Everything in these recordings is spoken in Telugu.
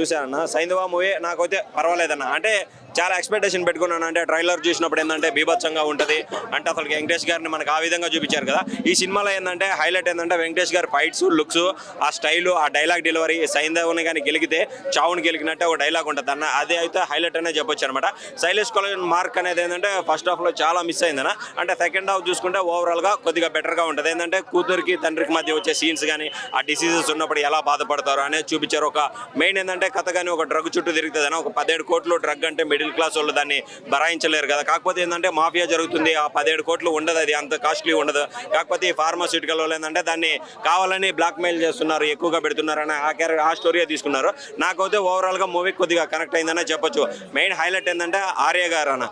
చూశానన్న. సైంధవ మూవీ నాకైతే పర్వాలేదన్న. అంటే చాలా ఎక్స్పెక్టేషన్ పెట్టుకున్నాను. అంటే ట్రైలర్ చూసినప్పుడు ఏంటంటే బీభత్సంగా ఉంటుంది. అంటే అసలు వెంకటేష్ గారిని మనకు ఆ విధంగా చూపించారు కదా. ఈ సినిమాలో ఏంటంటే హైలైట్ ఏంటంటే వెంకటేష్ గారి ఫైట్స్ లుక్స్ ఆ స్టైలు ఆ డైలాగ్ డెలివరీ సైంధవ్ని కానీ గెలిగితే చావుని గెలిగినట్టే ఒక డైలాగ్ ఉంటుంది. అన్న అదే అయితే హైలైట్ అనే చెప్పొచ్చు అనమాట శైలేష్ కాలేజ్ మార్క్ అనేది ఏంటంటే ఫస్ట్ హాఫ్లో చాలా మిస్ అయిందన్న అంటే సెకండ్ హాఫ్ చూసుకుంటే ఓవరాల్గా కొద్దిగా బెటర్గా ఉంటుంది. ఏంటంటే కూతురికి తండ్రికి మధ్య వచ్చే సీన్స్ కానీ ఆ డిసీజెస్ ఉన్నప్పుడు ఎలా బాధపడతారు అనేది చూపించారు. ఒక మెయిన్ ఏంటంటే కథ కానీ ఒక డ్రగ్ చుట్టూ తిరుగుతుంది ఒక పదిహేడు కోట్లు డ్రగ్ అంటే మిడిల్ క్లాస్ వాళ్ళు దాన్ని భరాయించలేరు కదా. కాకపోతే ఏంటంటే మాఫియా జరుగుతుంది ఆ పదిహేడు కోట్లు ఉండదు అది అంత కాస్ట్లీ ఉండదు. కాకపోతే ఈ ఫార్మాస్యూటికల్ వాళ్ళు ఏంటంటే దాన్ని కావాలని బ్లాక్ మెయిల్ చేస్తున్నారు ఎక్కువగా పెడుతున్నారు అని ఆ క్యారెక్టర్ ఆ స్టోరీ తీసుకున్నారు. నాకైతే ఓవరాల్గా మూవీ కొద్దిగా కనెక్ట్ అయిందనే చెప్పొచ్చు. మెయిన్ హైలైట్ ఏంటంటే ఆర్య గారు అన్న.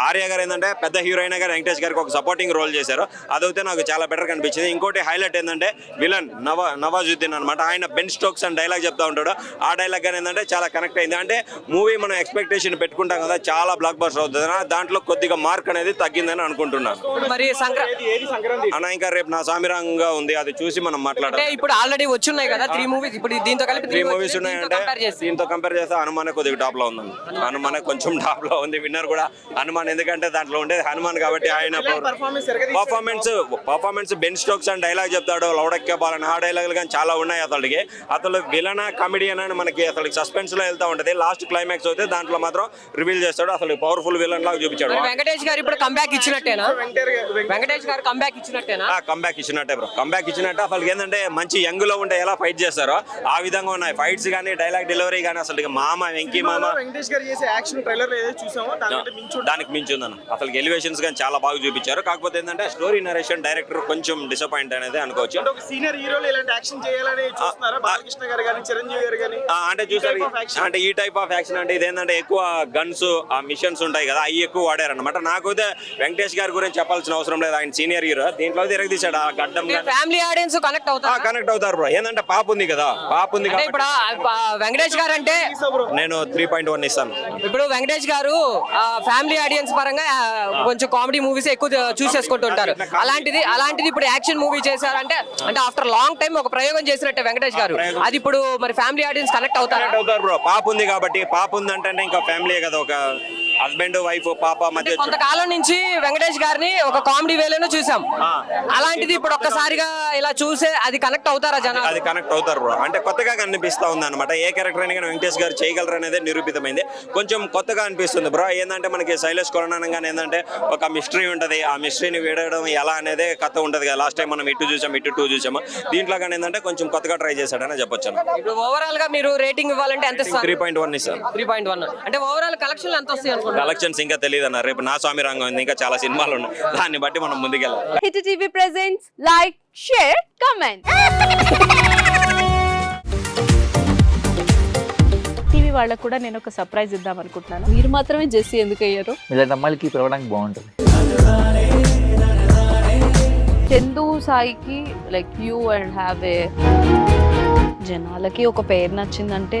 ఆర్య గారు ఏంటంటే పెద్ద హీరోయిన్ గారు వెంకటేష్ గారికి ఒక సపోర్టింగ్ రోల్ చేశారు. అదైతే నాకు చాలా బెటర్ కనిపించింది. ఇంకోటి హైలైట్ ఏంటంటే విలన్ నవ నవాజుద్దీన్ అనమాట ఆయన బెన్ స్టోక్స్ అని డైలాగ్ చెప్తా ఉంటాడు. ఆ డైలాగ్ కానీ ఏంటంటే చాలా కనెక్ట్ అయింది. అంటే మూవీ మనం ఎక్స్పెక్టేషన్ పెట్టుకుంటాం కదా చాలా బ్లాక్ బస్టర్ అవుతుంది. దాంట్లో కొద్దిగా మార్క్ అనేది తగ్గిందని అనుకుంటున్నాను. మరి అన్న ఇంకా రేపు నా సామిరంగా ఉంది అది చూసి మనం మాట్లాడాలి ఇప్పుడు ఆల్రెడీ వచ్చున్నాయి కదా త్రీ మూవీస్ ఇప్పుడు దీంతో కలిపి త్రీ మూవీస్ ఉన్నాయంటే దీంతో కంపేర్ చేస్తే హనుమానే కొద్దిగా టాప్లో ఉందండి. హనుమానే కొంచెం టాప్లో ఉంది. విన్నర్ కూడా హనుమాన్ ఎందుకంటే దాంట్లో ఉండేది హనుమాన్ కాబట్టి ఆయన పర్ఫార్మెన్స్ పర్ఫార్మెన్స్ బెన్ స్టోక్స్ అని డైలాగ్ చెప్తాడు లౌడక్కే బాలని ఆ డైలాగులు కానీ చాలా ఉన్నాయి అతడికి. అతను విలన కామెడియన్ అని మనకి అసలు సస్పెన్స్లో వెళ్తా ఉంటది. లాస్ట్ క్లైమాక్స్ అయితే దాంట్లో మాత్రం రివీల్ చేస్తాడు. అసలు పవర్ఫుల్ విలన్ లాగా చూపించాడు. వెంకటేష్ గారు ఇప్పుడు కంబ్యాక్ ఇచ్చినట్టేనా? వెంకటేష్ గారు కంబ్యాక్ ఇచ్చినట్టేనా? కంబ్యాక్ ఇచ్చినట్టే బ్రో కంబ్యాక్ ఇచ్చినట్టే. అసలు ఏంటంటే మంచి యంగ్లో ఉంటే ఎలా ఫైట్ చేస్తారో ఆ విధంగా ఉన్నాయి. ఫైట్స్ కానీ డైలాగ్ డెలివరీ కానీ అసలు మామ వెంకీ మామ వెంకటేష్ గారు చేసే యాక్షన్ ట్రైలర్ ఏదైతే చూసామో. దానికి మించి ఉందన్న. అసలు ఎలివేషన్స్ కానీ చాలా బాగా చూపించారు. కాకపోతే ఏంటంటే స్టోరీ నరేషన్ డైరెక్టర్ కొంచెం డిసప్పాయింట్ అనేది అనుకోవచ్చు. అంటే ఒక సీనియర్ హీరోలు ఇలాంటి యాక్షన్ చేయాలని చూస్తున్నారా? బాలకృష్ణ గారు కానీ చిరంజీవి గారు కానీ అంటే చూసారు. అంటే ఈ టైప్ ఆఫ్ యాక్షన్ అంటే ఇదేంటంటే ఎక్కువ గన్స్ ఆ మిషన్స్ ఉంటాయి కదా అవి ఎక్కువ వాడారనమాట నాకైతే వెంకటేష్ గారి గురించి చెప్పాల్సిన అవసరం లేదు. ఆయన సీనియర్ హీరో. దీంట్లో తీసాడు ఆ గడ్డం ఫ్యామిలీ ఆడియన్స్ కనెక్ట్ అవుతారు? కనెక్ట్ అవుతారు బ్రో. ఏంటంటే పాప ఉంది కదా పాప ఉంది ఇప్పుడు వెంకటేష్ గారు అంటే నేను త్రీ పాయింట్ వన్ ఇస్తాను. ఇప్పుడు వెంకటేష్ గారు ఫ్యామిలీ ఆడియన్స్ పరంగా కొంచెం కామెడీ మూవీస్ ఎక్కువ చూసేసుకుంటుంటారు. అలాంటిది అలాంటిది ఇప్పుడు యాక్షన్ మూవీ చేశారంటే అంటే ఆఫ్టర్ లాంగ్ టైం ఒక ప్రయోగం చేసినట్టే వెంకటేష్ గారు. అది ఇప్పుడు మరి ఫ్యామిలీ ఆడియన్స్ కనెక్ట్ అవుతారా? కనెక్ట్ అవుతారు బ్రో. పాప ఉంది కాబట్టి పాప ఉంది అంటే ఇంకా ఫ్యామిలీ కదా. ఒక హస్బెండ్ వైఫ్ పాప మధ్య కొంతకాలం నుంచి వెంకటేష్ గారిని ఒక కామెడీ వేలోనే చూసాం. అలాంటిది ఇప్పుడు ఒక్కసారిగా ఇలా చూసే అది కనెక్ట్ అవుతారా జనాలు? అది కనెక్ట్ అవుతారు బ్రో అంటే కొత్తగా కనిపిస్తా ఉంది అనమాట ఏ క్యారెక్టర్ అయినా కానీ వెంకటేష్ గారు చేయగలరు అనేది నిరూపితమైంది. కొంచెం కొత్తగా అనిపిస్తుంది బ్రో ఏంటంటే మనకి శైలేష్ కొరణం కానీ ఏంటంటే ఒక మిస్టరీ ఉంటుంది. ఆ మిస్టరీని వీడడం ఎలా అనేది కథ ఉంటుంది కదా. లాస్ట్ టైం మనం ఇటు చూసాం ఇటు టూ చూసాము. దీంట్లో కానీ ఏంటంటే కొంచెం కొత్తగా ట్రై చేశాడని చెప్పొచ్చు ఇప్పుడు ఓవరాల్గా మీరు రేటింగ్ ఇవ్వాలంటే ఎంత త్రీ పాయింట్ వన్ ఇస్తాను. త్రీ పాయింట్ వన్ అంటే ఓవరాల్ కలెక్షన్ ఎంత వస్తాయి కలెక్షన్స్ ఇంకా తెలియదు అన్న రేపు నా స్వామి రంగం ఉంది ఇంకా చాలా సినిమాలు ఉన్నాయి. దాన్ని బట్టి మనం ముందుకెళ్ళాలి. Hit TV presents like share comment TV వాళ్ళకు కూడా నేను ఒక సర్ప్రైజ్ ఇద్దాం అనుకుంటున్నాను. మీరు మాత్రమే జెస్సీ ఎందుకు అయ్యారు ఇలాంటి అమ్మాయిలకి పిలవడానికి బాగుంటుంది. చందు సాయికి like you and have a జనాలకి ఒక పేరు నచ్చిందంటే